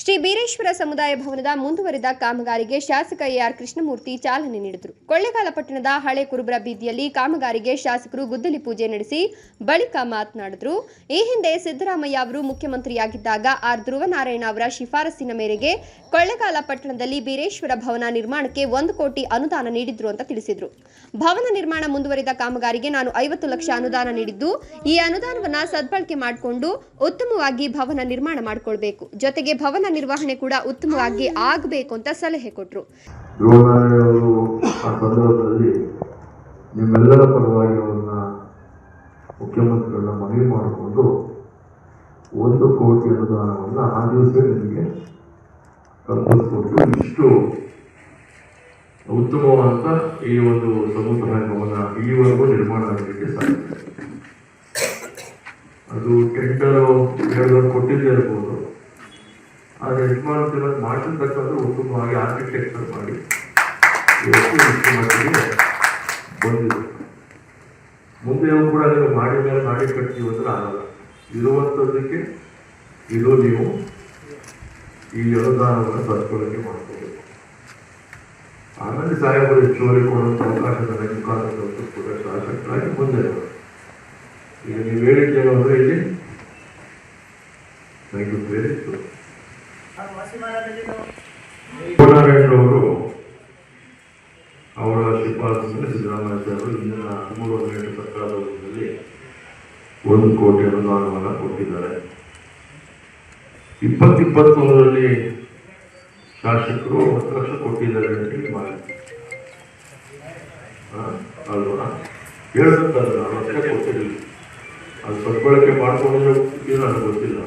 ಶ್ರೀ ಬೀರೇಶ್ವರ ಸಮುದಾಯ ಭವನದ ಮುಂದುವರಿದ ಕಾಮಗಾರಿಗೆ ಶಾಸಕ ಎಆರ್ ಕೃಷ್ಣಮೂರ್ತಿ ಚಾಲನೆ ನೀಡಿದರು. ಕೊಳ್ಳೇಗಾಲ ಪಟ್ಟಣದ ಹಳೆ ಕುರುಬರ ಬೀದಿಯಲ್ಲಿ ಕಾಮಗಾರಿಗೆ ಶಾಸಕರು ಗುದ್ದಲಿ ಪೂಜೆ ನಡೆಸಿ ಬಳಿಕ ಮಾತನಾಡಿದರು. ಈ ಹಿಂದೆ ಸಿದ್ದರಾಮಯ್ಯ ಅವರು ಮುಖ್ಯಮಂತ್ರಿಯಾಗಿದ್ದಾಗ ಆರ್ ಧ್ರುವನಾರಾಯಣ ಅವರ ಶಿಫಾರಸಿನ ಮೇರೆಗೆ ಕೊಳ್ಳೇಗಾಲ ಪಟ್ಟಣದಲ್ಲಿ ಬೀರೇಶ್ವರ ಭವನ ನಿರ್ಮಾಣಕ್ಕೆ ಒಂದು ಕೋಟಿ ಅನುದಾನ ನೀಡಿದ್ರು ಅಂತ ತಿಳಿಸಿದರು. ಭವನ ನಿರ್ಮಾಣ ಮುಂದುವರಿದ ಕಾಮಗಾರಿಗೆ ನಾನು ಐವತ್ತು ಲಕ್ಷ ಅನುದಾನ ನೀಡಿದ್ದು, ಈ ಅನುದಾನವನ್ನ ಸದ್ಬಳಕೆ ಮಾಡಿಕೊಂಡು ಉತ್ತಮವಾಗಿ ಭವನ ನಿರ್ಮಾಣ ಮಾಡಿಕೊಳ್ಬೇಕು. ಜೊತೆಗೆ ಭವನ ನಿರ್ವಹಣೆ ಕೂಡ ಉತ್ತಮವಾಗಿ ಆಗಬೇಕು ಅಂತ ಸಲಹೆ ಕೊಟ್ಟರು ನಿಮ್ಮೆಲ್ಲರ ಪರವಾಗಿ ಅವರನ್ನ ಮುಖ್ಯಮಂತ್ರಿಗಳನ್ನ ಮನವಿ ಮಾಡಿಕೊಂಡು ಒಂದು ಕೋಟಿ ಅನುದಾನವನ್ನು ಆ ದಿವಸ ನಿಮಗೆ ಕಲ್ಪಿಸ್ಕೊಟ್ಟು ಇಷ್ಟು ಉತ್ತಮವಾದಂಥ ಈ ಒಂದು ಸಮುದಾಯ ಭವನ ಈವರೆಗೂ ನಿರ್ಮಾಣ ಆಗಲಿಕ್ಕೆ ಸಾಧ್ಯ. ಅದು ಟೆಂಡರು ಎರಡು ಕೊಟ್ಟಿದ್ದೇ ಇರ್ಬೋದು. ಆದರೆ ಯಜಮಾನತಿನ ಮಾಡಿರ್ತಕ್ಕಂಥ ಉತ್ತಮವಾಗಿ ಆರ್ಕಿಟೆಕ್ಚರ್ ಮಾಡಿ ಮಟ್ಟಿಗೆ ಬಂದಿದೆ. ಮುಂದೆಯೂ ಕೂಡ ನೀವು ಮಾಡಿ ಮೇಲೆ ಮಾಡಿ ಕಟ್ತೀವಿ ಅಂದ್ರೆ ಆಗಲ್ಲ. ಇರುವಂಥದ್ದಕ್ಕೆ ಇದು ನೀವು ಈ ಅನುದಾನವನ್ನು ಸದ್ಬಳಕೆ ಮಾಡ್ಕೋಬೇಕು. ಆಮೇಲೆ ಸಾಹೇಬರು ಹೆಚ್ಚುವರಿ ಕೊಡುವಂಥ ಅವಕಾಶ ನನಗೆ ಮುಖಾಂತರ ಕೂಡ ಶಾಸಕರಾಗಿ ಮುಂದೆ. ಈಗ ನೀವು ಹೇಳಿದ್ದೇನೆ ಅಂದರೆ ಇಲ್ಲಿ. ನನಗೆ ವೆರಿ ಕೋಲಾರಣ್ಣವರು ಅವರ ಶಿಫಾರಸಿನಲ್ಲಿ ಸಿದ್ದರಾಮಯ್ಯ ಅವರು ಇಂದಿನ ಹದಿಮೂರು ಹದಿನೆಂಟು ಸರ್ಕಾರದ ಅವಧಿಯಲ್ಲಿ ಒಂದು ಕೋಟಿ ಅನುದಾನವನ್ನು ಕೊಟ್ಟಿದ್ದಾರೆ. ಇಪ್ಪತ್ತಿಪ್ಪತ್ತೊಂದರಲ್ಲಿ ಶಾಸಕರು ಹತ್ತು ಲಕ್ಷ ಕೊಟ್ಟಿದ್ದಾರೆ ಅಂತ ಹೇಳಿ ಮಾಹಿತಿ. ಅಲ್ವಾ? ಹೇಳ್ಬೇಕಲ್ಲ ನಾನು ಅಷ್ಟೇ ಕೊಟ್ಟಿರಲಿಲ್ಲ ಅದು ಸದ್ಬಳಕೆ ಮಾಡ್ಕೊಂಡಿರೋ ನನಗೆ ಗೊತ್ತಿಲ್ಲ.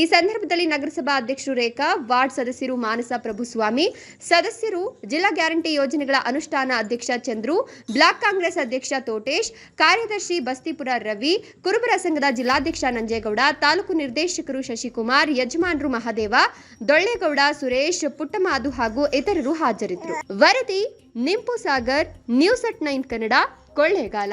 ಈ ಸಂದರ್ಭದಲ್ಲಿ ನಗರಸಭಾ ಅಧ್ಯಕ್ಷರು ರೇಖಾ, ವಾರ್ಡ್ ಸದಸ್ಯರು ಮಾನಸ ಪ್ರಭುಸ್ವಾಮಿ, ಸದಸ್ಯರು ಜಿಲ್ಲಾ ಗ್ಯಾರಂಟಿ ಯೋಜನೆಗಳ ಅನುಷ್ಠಾನ ಅಧ್ಯಕ್ಷ ಚಂದ್ರು, ಬ್ಲಾಕ್ ಕಾಂಗ್ರೆಸ್ ಅಧ್ಯಕ್ಷ ತೋಟೇಶ್, ಕಾರ್ಯದರ್ಶಿ ಬಸ್ತಿಪುರ ರವಿ, ಕುರುಬರ ಸಂಘದ ಜಿಲ್ಲಾಧ್ಯಕ್ಷ ನಂಜೇಗೌಡ, ತಾಲೂಕು ನಿರ್ದೇಶಕರು ಶಶಿಕುಮಾರ್, ಯಜಮಾನ್ರು ಮಹಾದೇವ, ದೊಳ್ಳೆಗೌಡ ಸುರೇಶ್, ಪುಟ್ಟಮಾದು ಹಾಗೂ ಇತರರು ಹಾಜರಿದ್ದರು. ವರದಿ Nimpu Sagar, news at nine Kannada, Kollegal.